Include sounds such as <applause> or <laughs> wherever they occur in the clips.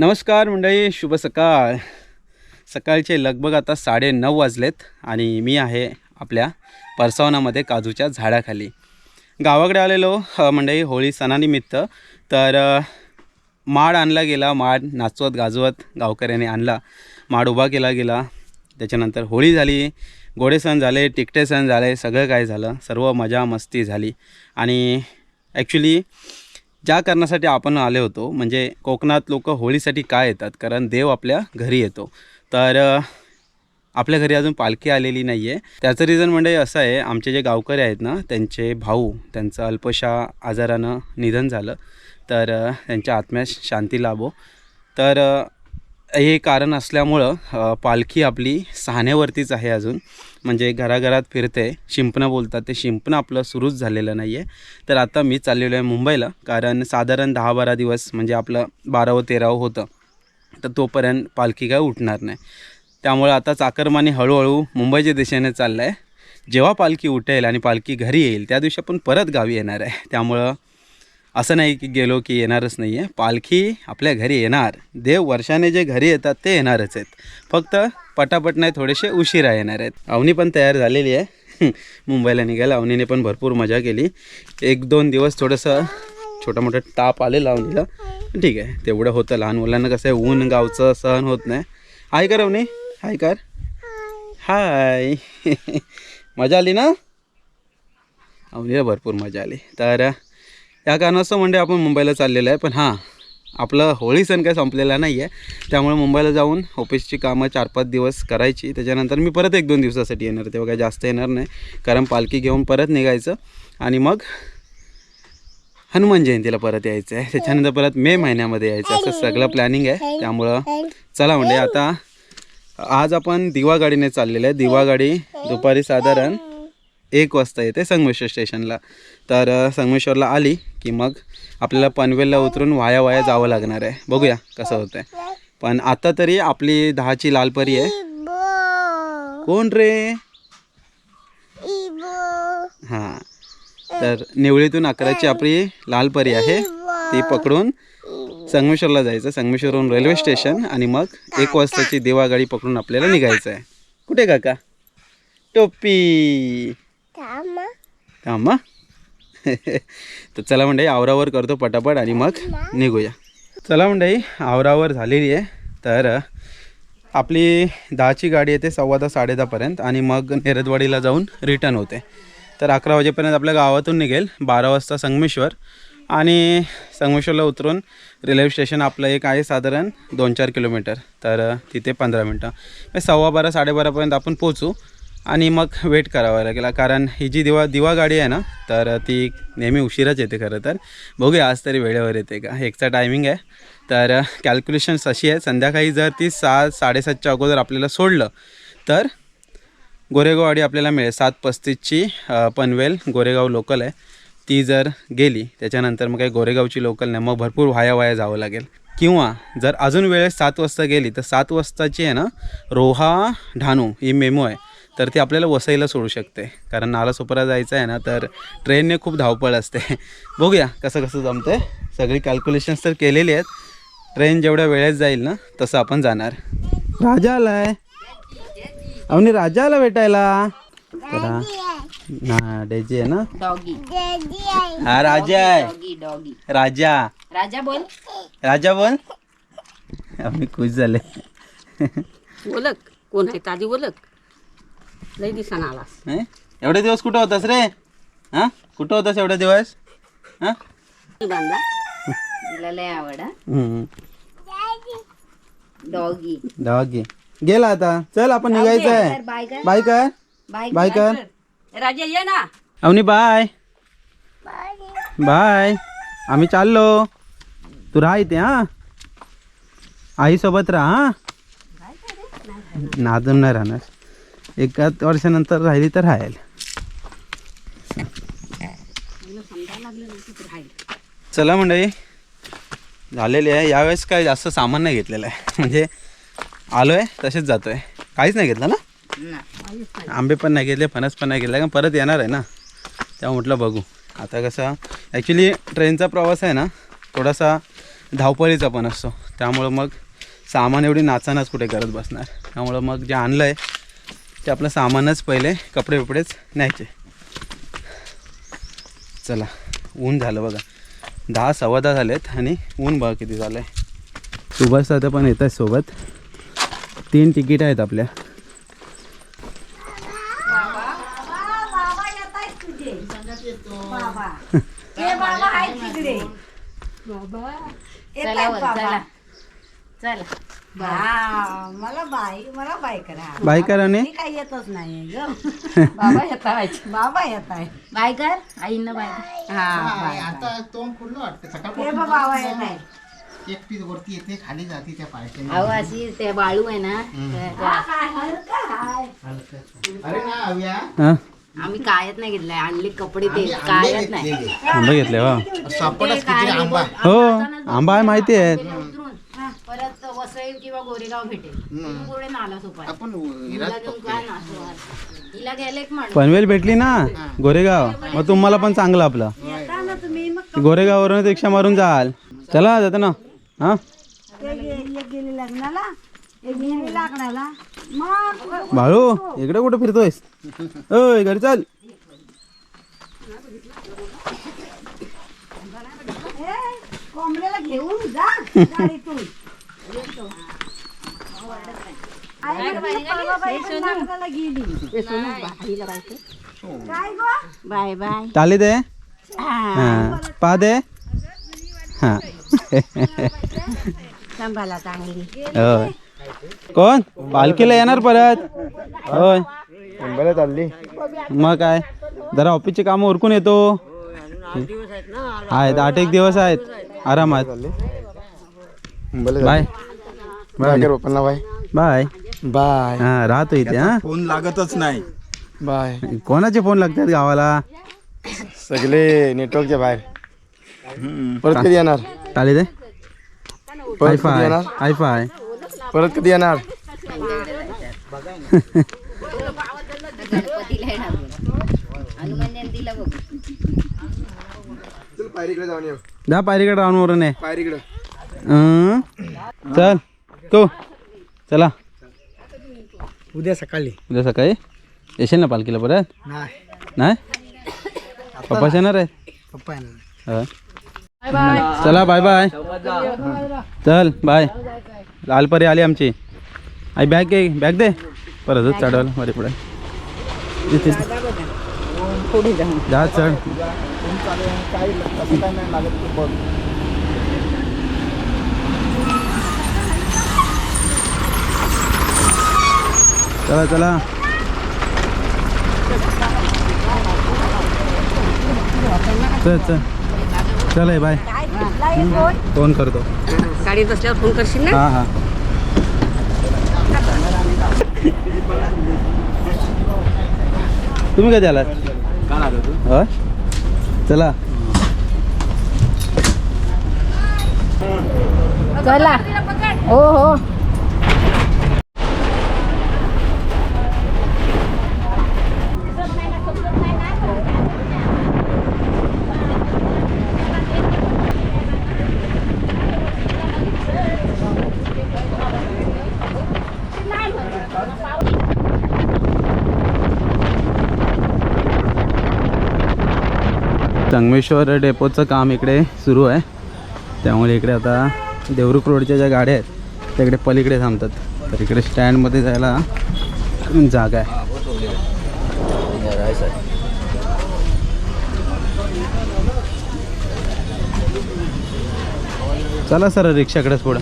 नमस्कार मंडळी शुभ सकाळ. सकाळचे लगभग आता साडे नऊ वाजलेत आणि मी आहे आपल्या परसावनामध्ये काजूच्या झाडाखाली. गावाकडे आलेलो मंडळी होळी सणानिमित्त. तर माड आणला गेला माड नाचवत गाजवत गावकऱ्याने आणला. माड उभा केला गेला. त्याच्यानंतर होळी झाली गोडे सण झाले टिकटे सण झाले सगळं काय झालं सर्व मजा मस्ती झाली. आणि ॲक्च्युली ज्या कारणासाठी आपण आले होतो म्हणजे कोकणात लोक होळीसाठी काय येतात? कारण देव आपल्या घरी येतो. तर आपल्या घरी अजून पालखी आलेली नाही आहे त्याचं रिझन म्हणजे असं आहे आमचे जे गावकरी आहेत ना त्यांचे भाऊ त्यांचं अल्पशा आजारानं निधन झालं. तर त्यांच्या आत्म्यास शांती लाभो. तर हे कारण असल्यामुळं पालखी आपली सहाण्यावरतीच आहे अजून. म्हणजे घराघरात फिरते शिंपणं बोलतात ते शिंपणं आपलं सुरूच झालेलं नाही आहे तर आता मी चाललेलो आहे मुंबईला कारण साधारण दहा बारा दिवस म्हणजे आपलं बारावं तेरावं होतं. तर तोपर्यंत पालखी काय उठणार नाही. त्यामुळं आता चाकरमानी हळूहळू मुंबईच्या दिशेने चाललं आहे जेव्हा पालखी उठेल आणि पालखी घरी येईल त्या दिवशी आपण परत गावी येणार आहे. त्यामुळं असं नाही की गेलो की येणारच नाही आहे पालखी आपल्या घरी येणार. देव वर्षाने जे घरी येतात ते येणारच आहेत. फक्त पटापट नाही थोडेसे उशिरा येणार आहेत. अवनी पण तयार झालेली आहे. <laughs> मुंबईला निघायला अवनीने पण भरपूर मजा केली. एक दोन दिवस थोडंसं छोटा मोठा ताप आलेला अवनीला. ठीक आहे तेवढं होतं. लहान मुलांना कसं आहे ऊन गावचं सहन होत नाही. हाय कर अवनी. हाय कर. हाय. <laughs> मजा आली ना? अवनीला भरपूर मजा आली. तर या कारणास्तव म्हणजे आपण मुंबईला चाललेलं आहे. पण हां आपलं होळी सण काय संपलेला नाही आहे त्यामुळे मुंबईला जाऊन ऑफिसची कामं चार पाच दिवस करायची. त्याच्यानंतर मी परत एक दोन दिवसासाठी येणार तेव्हा काय जास्त येणार नाही. कारण पालखी घेऊन परत निघायचं. आणि मग हनुमान जयंतीला परत यायचं आहे. त्याच्यानंतर परत मे महिन्यामध्ये यायचं असं सगळं प्लॅनिंग आहे. त्यामुळं चला म्हणजे आता आज आपण दिवा गाडीने चाललेलं आहे. दिवा गाडी दुपारी साधारण एक वाजता येते संगमेश्वर स्टेशनला. तर संगमेश्वरला आली की मग आपल्याला पनवेलला उतरून वाया वाया जावं लागणार आहे. बघूया कसं होतं आहे पण आता तरी आपली दहाची लालपरी आहे. कोण रे? हां. तर निवळीतून अकराची आपली लालपरी आहे. ती पकडून संगमेश्वरला जायचं. संगमेश्वरहून रेल्वे स्टेशन आणि मग एक वाजताची देवागाडी पकडून आपल्याला निघायचं आहे कुठे काका? टोपी. थांबा. <laughs> तर चला मंडळी आवरावर करतो पटापट आणि मग निघूया. चला मंडळी आवरावर झालेली आहे. तर आपली दहाची गाडी येते सव्वा दहा साडे दहापर्यंत आणि मग नेरदवाडीला जाऊन रिटर्न होते. तर अकरा वाजेपर्यंत आपल्या गावातून निघेल बारा वाजता संगमेश्वर आणि संगमेश्वरला उतरून रेल्वे स्टेशन आपलं एक आहे साधारण दोन चार किलोमीटर. तर तिथे पंधरा मिनटं. म्हणजे सव्वा बारा साडेबारापर्यंत आपण पोचू आणि मग वेट करावा लागेल. कारण ही जी दिवा दिवा गाडी आहे ना तर ती नेहमी उशिराच येते खरं तर. बघूया आज तरी वेळेवर येते का? एकचा टायमिंग आहे. तर कॅल्क्युलेशन्स अशी आहे संध्याकाळी जर ती सात साडेसातच्या अगोदर आपल्याला सोडलं तर गोरेगाववाडी आपल्याला मिळेल. सात पस्तीसची पनवेल गोरेगाव लोकल आहे. ती जर गेली त्याच्यानंतर मग काही गोरेगावची लोकल नाही. मग भरपूर वाया वाया जावं लागेल. किंवा जर अजून वेळेस सात वाजता गेली तर सात वाजताची आहे ना रोहा ढाणू ही मेमो आहे. तर ती आपल्याला वसईला सोडू शकते. कारण नालासोपारा जायचं आहे ना तर ट्रेनने खूप धावपळ असते. <laughs> बघूया कसं कसं जमतं सगळी कॅल्क्युलेशन्स तर केलेली आहेत. ट्रेन जेवढ्या वेळेत जाईल ना तसं आपण जाणार. राजा आलाय. अवनी राजा आला भेटायला? हा डेजी आहे ना? डॉगी हा राजा आहे. डॉगी राजा. राजा बोल. राजा बोल. आम्ही खुश झाले. <laughs> ओळख. कोण आहे? ताजी ओळख? दिसाना आलास? एवढे दिवस कुठं होतास रे? हा? कुठं होतास एवढे दिवस? हा? बांधा. तिला लय आवड हम्म. डॉगी डॉगी गेला आता. चल आपण निघायचं आहे बाय कर. बाय कर. बाय बाय कर. राजा ये ना. अवनी बाय. बाय. आम्ही चाललो. तू राहा इथे हा? आईसोबत राहा हा? नादून नाही राहणार. एका वर्षानंतर राहिली तर राहील. चला मंडळी झालेली आहे. यावेळेस काय जास्त सामान नाही घेतलेलं आहे. म्हणजे आलो आहे तसेच जातो आहे काहीच नाही घेतलं ना? आंबे पण नाही घेतले फणस पण नाही घेतले कारण परत येणार आहे ना? तेव्हा म्हटलं बघू. आता कसं ॲक्च्युली ट्रेनचा प्रवास आहे ना थोडासा धावपळीचा पण असतो. त्यामुळं मग सामान एवढी नाचानाच कुठे करत बसणार. त्यामुळं मग जे आणलं आहे ते आपलं सामानच पहिले कपडे बिपडेच न्यायचे. चला ऊन झालं बघा. दहा सव्वा दहा झालेत आणि ऊन बघा किती झालं आहे सुभाष दादा पण येत आहेत सोबत. तीन तिकीट आहेत आपल्या. चला. मला बाई मला बाई करा. बाय मी काही येतच नाही ग. बाबा येत बाबा येत आहे बाय कर आईनं बाय कर. हा आता तोंड खुललं वाटतं. सकाळपासून बघ बाबा येत आहे एकटीच वरती येते खाली जाते त्या अहो अशी ते बाळू आहे ना त्या- त्या- अरे ना अव्या हां? आम्ही कायच नाही घेतलाय. आणले कपडे ते आम्ही आंबे कायच नाही. घेतलेले. आंबे घेतले वा. सापडच किती आंबा. हो आंबा आहे माहिती आहे. परत वसई किंवा गोरेगाव भेटेल. नाला सोपाय आपण हिला घेऊन काय नाचणार? हिला गेले एक म्हण पनवेल भेटली ना? गोरेगाव. मग तुम्हाला पण चांगलं आपलं. गोरेगाववरून रिक्षा मारून जाल. चला जाता ना हां एक एक गेली लग्नाला एक गेली लागण्याला मग बाळू इकडे कुठं फिरतोयस? ओय घरी चाल हे, कोंबड्याला घेऊन जा गाडीतून. आई म्हटलं, परवाबाई पण लग्नाला गेली. काय गो? Bye bye. टाली दे. हां. पा दे. हां. सांभाळा चांगली. होय. कोण? पालखीला येणार परत? होय. मुंबईला चालली मग काय? जरा ऑफिसची कामं उरकून येतो. आहेत आठ एक दिवस आहेत. आरामात. बाय. बाय. पप्पांना बाय. बाय. बाय. हा राहतो इथे हा. फोन लागतच नाही. बाय. कोणाचे फोन लागतात गावाला? सगळे नेटवर्कच्या बाहेर. परत कधी येणार? टाली दे परत हाय कधी फाय येणार? High five. परत कधी येणार? पायरीकडे जाऊन येऊ जा पायरीकडे राऊंडवरून ये. पायरीकडे. हं? चल तू. चला. उद्या सकाळी. उद्या सकाळी? येशील ना पालखीला परत? नाही. नाही? पप्पाच येणार आहे पप्पा येणार हं. चला बाय बाय चल बाय लालपरी आली आमची. आई बॅग घे बॅग दे. परत चढवलं बरे पुढे. जा चढ चला चला चल. चल चल. आहे बाय. फोन करतो. गाडीत बसल्यावर फोन करशील ना? हां हां. तुम्ही कधी आलात? होय? चला चला हो हो संगमेश्वर डेपोचं काम इकडे सुरू आहे. त्यामुळे इकडे आता देवरुख रोडच्या ज्या गाड्या आहेत त्या इकडे पलीकडे थांबतात. तर इकडे स्टँडमध्ये जायला जागा आहे. चला सर रिक्षाकडेच पुढं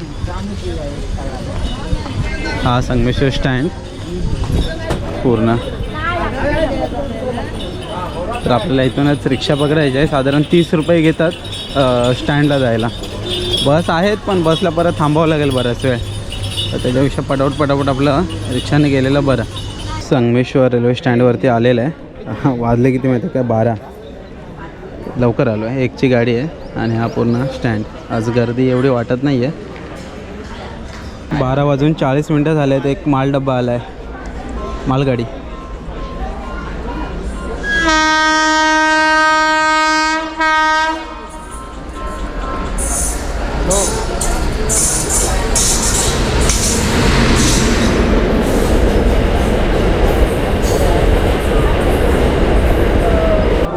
हा संगमेश्वर स्टँड. पूर्ण. तर आपल्याला इथूनच रिक्षा पकडायची आहे. साधारण तीस रुपये घेतात स्टँडला जायला. बस आहेत पण बसला परत थांबावं लागेल बराच वेळ. तर त्याच्यापेक्षा पटापट पटापट आपलं रिक्षाने गेलेलं बरं. संगमेश्वर रेल्वे स्टँडवरती आलेलं आहे. वाजले किती माहिती आहे काय बारा. लवकर आलो आहे. एकची गाडी आहे आणि हा पूर्ण स्टँड. आज गर्दी एवढी वाटत नाही आहे बारा वाजून चाळीस मिनटं झाले आहेत एक माल डब्बा आला आहे मालगाडी.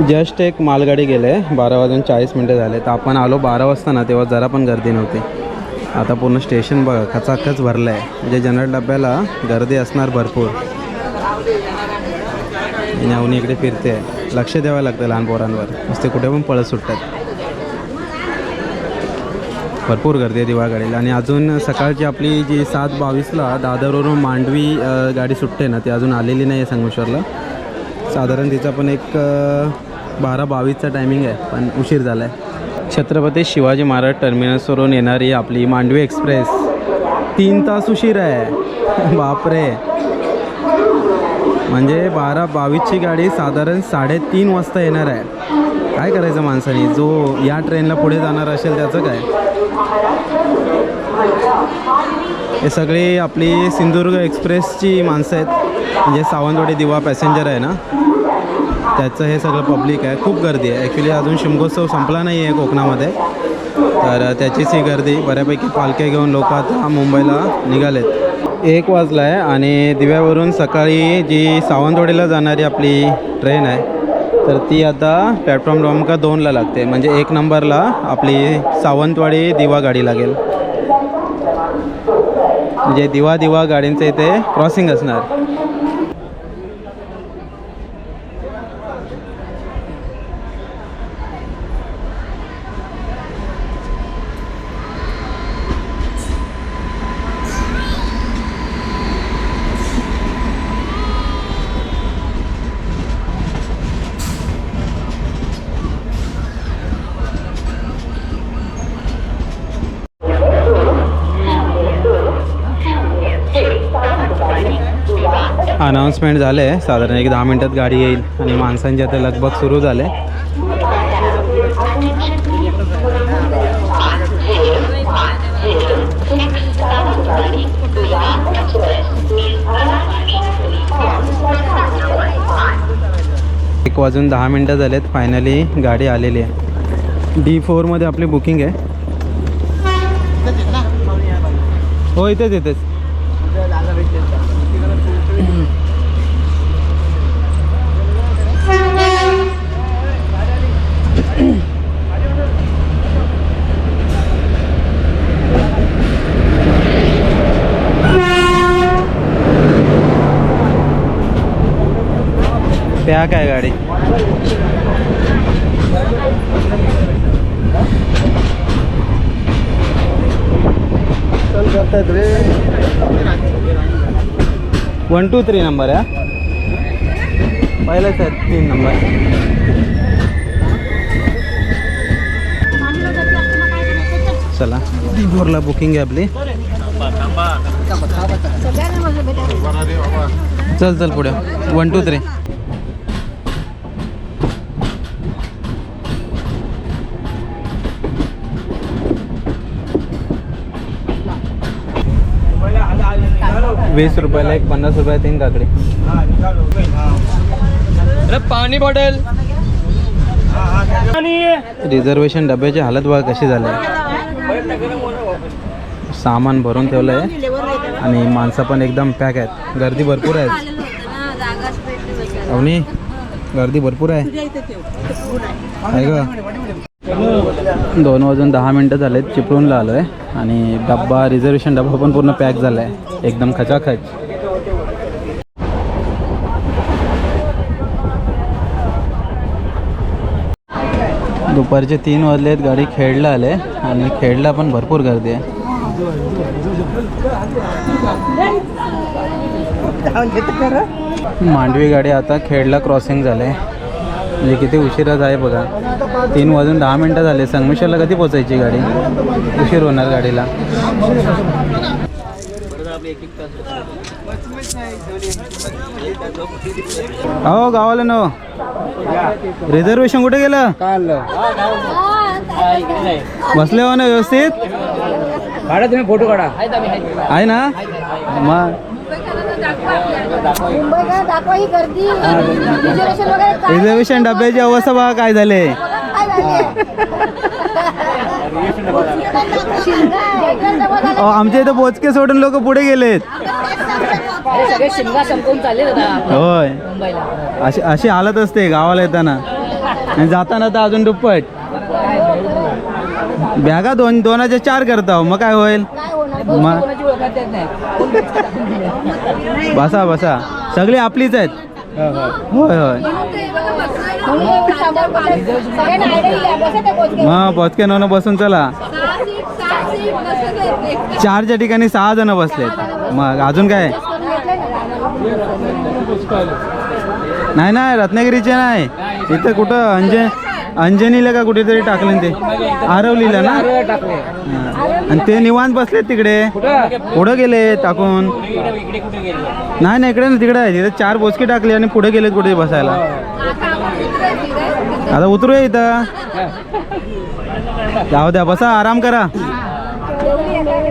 जस्ट एक मालगाडी गेले बारा वाजून चाळीस मिनटं झाले. तर आपण आलो बारा वाजता ना तेव्हा जरा पण गर्दी नव्हती. आता पूर्ण स्टेशन बघा खचाखच भरलं आहे म्हणजे जनरल डब्याला गर्दी असणार भरपूर. आणि इकडे फिरते. लक्ष द्यावं लागतं लहान पोरांवर. नुसते कुठे पण पळत सुटतात. भरपूर गर्दी आहे दिवाळगाडीला आणि अजून सकाळची आपली जी सात बावीसला दादरवरून मांडवी गाडी सुटते ना ती अजून आलेली नाही आहे संगमेश्वरला. साधारण तिचा पण एक बारा बावीसचा टायमिंग आहे पण उशीर झाला आहे छत्रपती शिवाजी महाराज टर्मिनसवरून येणारी आपली मांडवी एक्सप्रेस तीन तास उशीर आहे. बापरे. म्हणजे बारा बावीसची गाडी साधारण साडेतीन वाजता येणार आहे. काय करायचं माणसाने? जो या ट्रेनला पुढे जाणार असेल त्याचं काय? हे सगळी आपली सिंधुदुर्ग एक्सप्रेसची माणसं आहेत. म्हणजे सावंतवाडी दिवा पॅसेंजर आहे ना? त्याचं हे सगळं पब्लिक आहे. खूप गर्दी आहे. ॲक्च्युली अजून शिमगोत्सव संपला नाही आहे कोकणामध्ये. तर त्याचीच ही गर्दी. बऱ्यापैकी पालख्या घेऊन लोक आता मुंबईला निघालेत. एक वाजला आहे आणि दिव्यावरून सकाळी जी सावंतवाडीला जाणारी आपली ट्रेन आहे तर ती आता प्लॅटफॉर्म क्रमांक दोनला लागते. म्हणजे एक नंबरला आपली सावंतवाडी दिवा गाडी लागेल. म्हणजे दिवा दिवा गाडींचं इथे क्रॉसिंग असणार. अनाऊन्समेंट झालं. आहे साधारण एक दहा मिनटात गाडी येईल आणि माणसांची आता लगबग सुरू झाले. एक वाजून दहा मिनटं झालेत. फायनली गाडी आलेली आहे. डी फोरमध्ये आपली बुकिंग आहे. हो इथेच इथेच. त्या काय गाडी? वन टू थ्री नंबर आहे पहिलाच आहे तीन नंबर चला. भोरला बुकिंग आहे आपली. चल चल पुढे. वन टू थ्री वीस रुपयाला एक पन्नास रुपया तीन काकडे. पाणी बॉटल. रिझर्वेशन डब्याची हालत बघा कशी झाली. सामान भरून ठेवलं आहे आणि माणसं पण एकदम पॅक आहेत. गर्दी भरपूर आहे. अवनी गर्दी भरपूर आहे. दोन वाजून दहा मिनटं झालेत चिपळूणला आलो आहे आणि डब्बा रिझर्वेशन डब्बा पण पूर्ण पॅक झाला आहे एकदम खचाखच. दुपारचे तीन वाजलेत गाडी खेडला आले. आणि खेडला पण भरपूर गर्दी आहे. मांडवी गाडी आता खेडला क्रॉसिंग झाले म्हणजे किती उशिराच आहे बघा. तीन वाजून दहा मिनटं झाले. संगमेश्वरला कधी पोचायची गाडी? उशीर होणार गाडीला. हो गावाला न. रिझर्वेशन कुठे गेलं? बसले हो ना व्यवस्थित? काढा तुम्ही फोटो काढा. आहे ना? मग दाखवा ही गर्दी. रिझर्वेशन वगैरे काय? रिझर्वेशन डब्याची अवस्था बघा काय झाले काय झाली शिंगा आहे. अहो, आमच्या इथं बोचके सोडून लोक पुढे गेलेत. सगळे शिमगा संपवून चालले दादा होय. मुंबईला. अशी अशी हालत असते गावाला येताना. आणि जाताना तर अजून दुप्पट. बॅगा दोन दोनाचे चार करता मग काय होईल? मग बसा बसा. सगळी आपलीच आहेत. होय होय. मग पोचके नवनं बसून चला. चारच्या ठिकाणी सहा जण बसलेत. मग अजून काय? नाही नाही रत्नागिरीचे नाही. इथं कुठं अंजन अंजनीला का कुठेतरी टाकलं ते आरवलीला ना? आणि ते निवांत बसलेत तिकडे? पुढं गेले टाकून? नाही नाही इकडे ना तिकडे आहे. तिथे चार बोचके टाकले आणि पुढे गेलेत कुठे बसायला? आता उतरूया इथं. जाऊ द्या बसा आराम करा.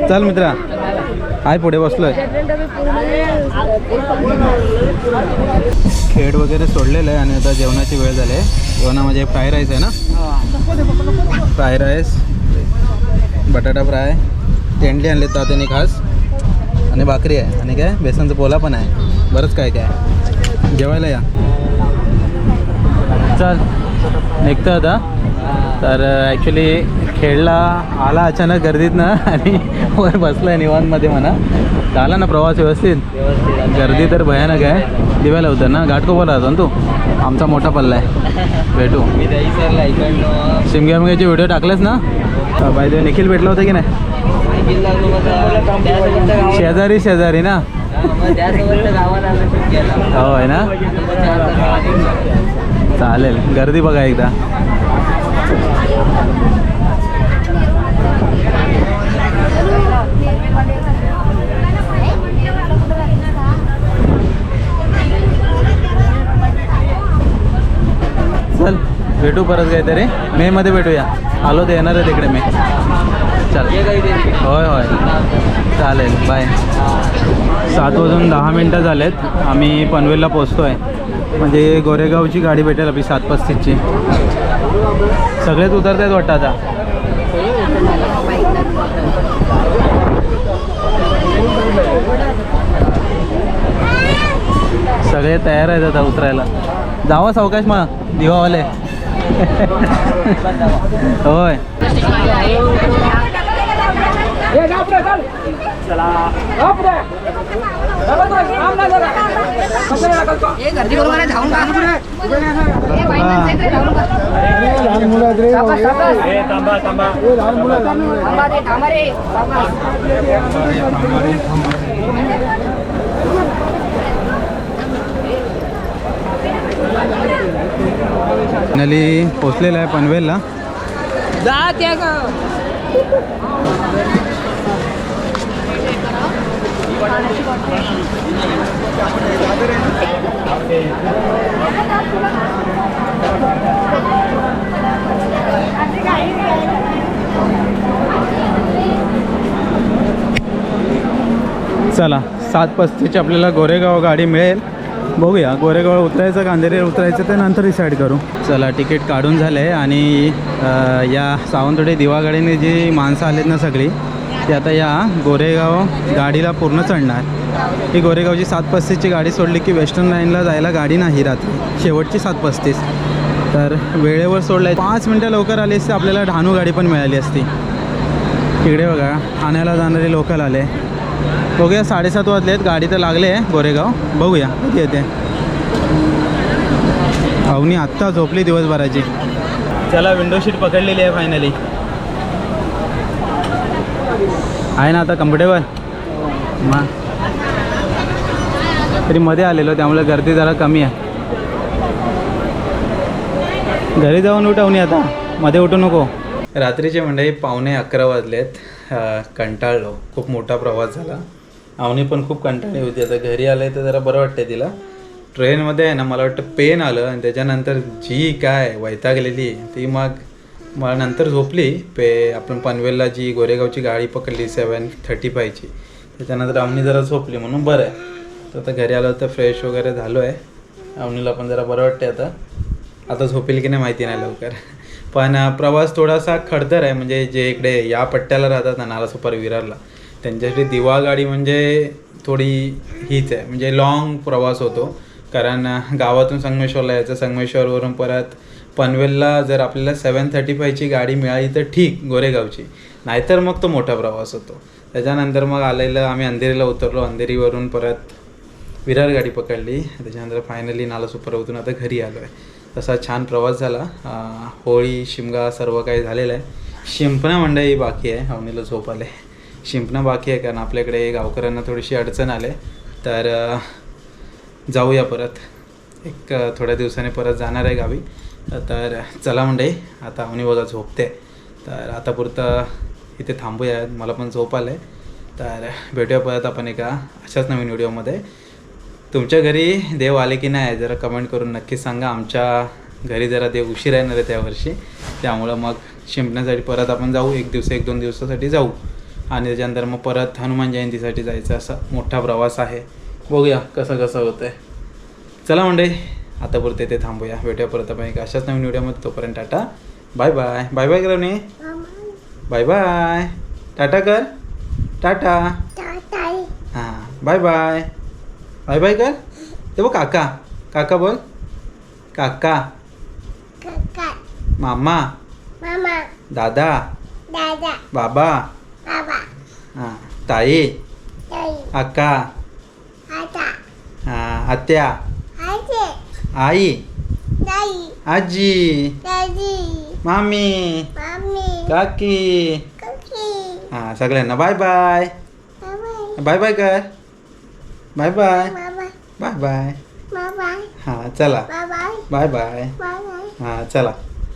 चल मित्रा. आहे पुढे बसलोय. खेळ वगैरे सोडलेलं आहे आणि आता जेवणाची वेळ झाली आहे. जेवणामध्ये फ्राय राईस आहे ना? फ्राय राईस बटाटा फ्राय तेंडली आणले तात्याने खास. आणि भाकरी आहे. आणि काय? बेसनचा पोला पण आहे. बरंच काय काय. जेवायला या. चल निघतं आता. तर ॲक्च्युली खेळला आला अचानक गर्दीतनं <laughs> आणि वर बसला आहे निवांतमध्ये म्हणा. झाला ना प्रवास व्यवस्थित? गर्दी तर भयानक आहे. दिव्याला होतं ना. घाटकोपरला होता ना तू? आमचा मोठा पल्ला आहे. भेटू. शिमग्यामग्याचे व्हिडिओ टाकलेस ना? बाय द निखिल भेटला होता की नाही? शेजारी शेजारी ना? होय ना? चालेल. गर्दी बघा एकदा. चल भेटू परत काहीतरी. मे मध्ये भेटूया. आलो तर येणार आहे तिकडे मी. चल. होय होय. चालेल. बाय सात वाजून दहा मिनटं झालेत. आम्ही पनवेलला पोचतो आहे म्हणजे गोरेगावची गाडी भेटेल आपली सात पस्तीसची. सगळेच उतरत आहेत वाटतं आता. सगळे तयार आहेत आता उतरायला. जावा सावकाश मग दिवावाले. होय. लहान मुलं आहेत रे लहान मुलं लहान मुलं फायनली पोचलेला आहे पनवेलला. चला सात पस्तीसची आपल्याला गोरेगाव गाडी मिळेल. बघूया. गोरेगाव उतरायचं का उतरायचं ते नंतर डिसाईड करू. चला तिकीट काढून झालं आहे आणि या सावंतवाडी दिवागाडीने जी माणसं आलेत ना सगळी ती आता या गोरेगाव गाडीला पूर्ण चढणार. ही गोरेगावची सात पस्तीसची गाडी सोडली की वेस्टर्न लाईनला जायला गाडी नाही रात्री. शेवटची सात पस्तीस तर वेळेवर सोडलं पाच मिनटं लवकर आली असती आपल्याला डहाणू गाडी पण मिळाली असती. इकडे बघा ठाण्याला जाणारे लोकल आले. बघूया साडेसात वाजले आहेत. गाडी तर लागले आहे गोरेगाव. बघूया कधी येते. अवनी आत्ता झोपली दिवसभराची. चला विंडो सीट पकडलेली आहे फायनली आहे ना आता कम्फर्टेबल मग तरी मध्ये आलेलो त्यामुळे गर्दी जरा कमी आहे. घरी जाऊन उठवणी आता. मध्ये उठू नको. रात्रीचे मंडळी पावणे अकरा वाजलेत. कंटाळलो. खूप मोठा प्रवास झाला. आवनी पण खूप कंटाळली होती. आता घरी आले तर जरा बरं वाटतंय तिला. ट्रेनमध्ये आहे ना मला वाटतं पेन आलं आणि त्याच्यानंतर जी काय वैतागलेली ती मग मला नंतर झोपली. पे आपण पनवेलला जी गोरेगावची गाडी पकडली सेवन थर्टी फायची त्याच्यानंतर आवनी जरा झोपली म्हणून बरं आहे. तर आता घरी आलो तर फ्रेश वगैरे झालो आहे अवनीला पण जरा बरं वाटते आता. आता झोपेल की नाही माहिती नाही लवकर. पण प्रवास थोडासा खडतर आहे. म्हणजे जे इकडे या पट्ट्याला राहतात ना नालासोपार विरारला. त्यांच्यासाठी दिवा गाडी म्हणजे थोडी हीच आहे. म्हणजे लॉंग प्रवास होतो. कारण गावातून संगमेश्वरला यायचं. संगमेश्वरवरून परत पनवेलला जर आपल्याला सेवन थर्टी फायची गाडी मिळाली तर ठीक गोरेगावची. नाहीतर मग तो मोठा प्रवास होतो. त्याच्यानंतर मग आलेलं आम्ही अंधेरीला उतरलो. अंधेरीवरून परत विरार गाडी पकडली. त्याच्यानंतर फायनली नाला सुपरवतून आता घरी आलो आहे तसा छान प्रवास झाला. होळी शिमगा सर्व काही झालेलं आहे. शिंपणा मंडई बाकी आहे. अवनीला झोप आले शिंपणं बाकी आहे कारण आपल्याकडे गावकऱ्यांना थोडीशी अडचण आले. तर जाऊया परत. एक थोड्या दिवसाने परत जाणार आहे गावी. तर चला मंडई आता अवनी बघा झोपते. तर आता पुरतं इथे थांबूया. मला पण झोप आलं आहे तर भेटूया परत आपण एका अशाच नवीन व्हिडिओमध्ये. तुमच्या घरी देव आले की नाही जरा कमेंट करून नक्की सांगा. आमच्या घरी जरा देव उशीर येणार आहे त्यावर्षी त्यामुळं मग शिंपण्यासाठी परत आपण जाऊ. एक दिवस एक दोन दिवसासाठी जाऊ. आणि त्याच्यानंतर मग परत हनुमान जयंतीसाठी जायचं असा मोठा प्रवास आहे. बघूया कसं कसं होतं आहे चला मंडळी आता पुरते ते थांबूया. भेटूया परत आपण एक अशाच नवीन व्हिडिओमध्ये तोपर्यंत Tata. Bye bye bye bye करा नी बाय बाय टाटा कर. टाटा. हां बाय बाय बाय बाय कर. ते बघ काका. काका बोल. काका. मामा. दादा. बाबा. हां ताई अक्का हां आत्या आई आजी मामी काकी हां सगळ्यांना बाय बाय बाय बाय कर बाय बाय बाय बाय हां चला बाय बाय हां चला